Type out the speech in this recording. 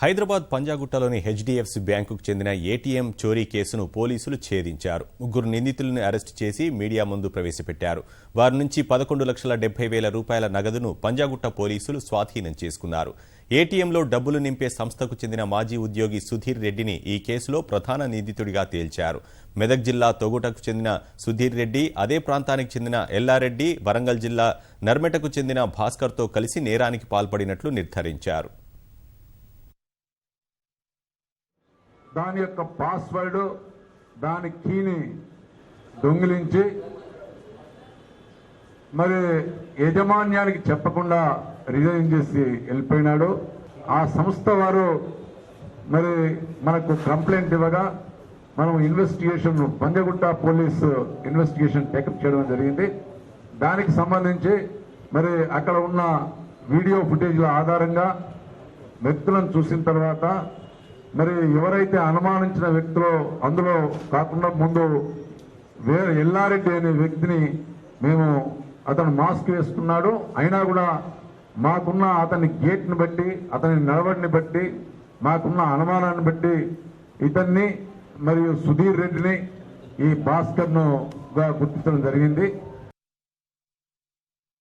Hyderabad పంజాగుట్టలోని HDFC బ్యాంకుకు చెందిన ATM చోరీ కేసును పోలీసులు ఛేదించారు. ముగ్గురు నిందితులను అరెస్టు చేసి మీడియా ముందు ప్రవేశపెట్టారు. వారి నుంచి పదకొండు లక్షల డెబ్బై వేల రూపాయల నగదును పంజాగుట్ట పోలీసులు స్వాధీనం చేసుకున్నారు. ఏటీఎంలో డబ్బులు నింపే సంస్థకు చెందిన మాజీ ఉద్యోగి సుధీర్ రెడ్డిని ఈ కేసులో ప్రధాన నిందితుడిగా తేల్చారు. మెదక్ జిల్లా తొగుటకు చెందిన సుధీర్ రెడ్డి అదే ప్రాంతానికి చెందిన ఎల్లారెడ్డి వరంగల్ జిల్లా నర్మెటకు చెందిన భాస్కర్తో కలిసి నేరానికి పాల్పడినట్లు నిర్ధారించారు. దాని యొక్క పాస్వర్డ్ దాని కీని దొంగిలించి మరి యజమాన్యానికి చెప్పకుండా రిజైన్ చేసి వెళ్ళిపోయినాడు. ఆ సంస్థ వారు మరి మనకు కంప్లైంట్ ఇవ్వగా మనం investigation Bandagutta police investigation take up చేయడం జరిగింది. దానికి సంబంధించి మరి అక్కడ ఉన్న వీడియో ఫుటేజ్ల ఆధారంగా వ్యక్తులను చూసిన తర్వాత మరి ఎవరైతే అనుమానించిన వ్యక్తులు అందులో కాకుండా ముందు వేరే ఎల్లారెడ్డి అనే వ్యక్తిని మేము అతను మాస్క్ వేసుకున్నాడు. అయినా కూడా మాకున్న అతని గేట్ని బట్టి అతని నడవడిని బట్టి మాకున్న అనుమానాన్ని బట్టి ఇతన్ని మరియు సుధీర్ రెడ్డిని ఈ భాస్కర్ను గుర్తించడం జరిగింది.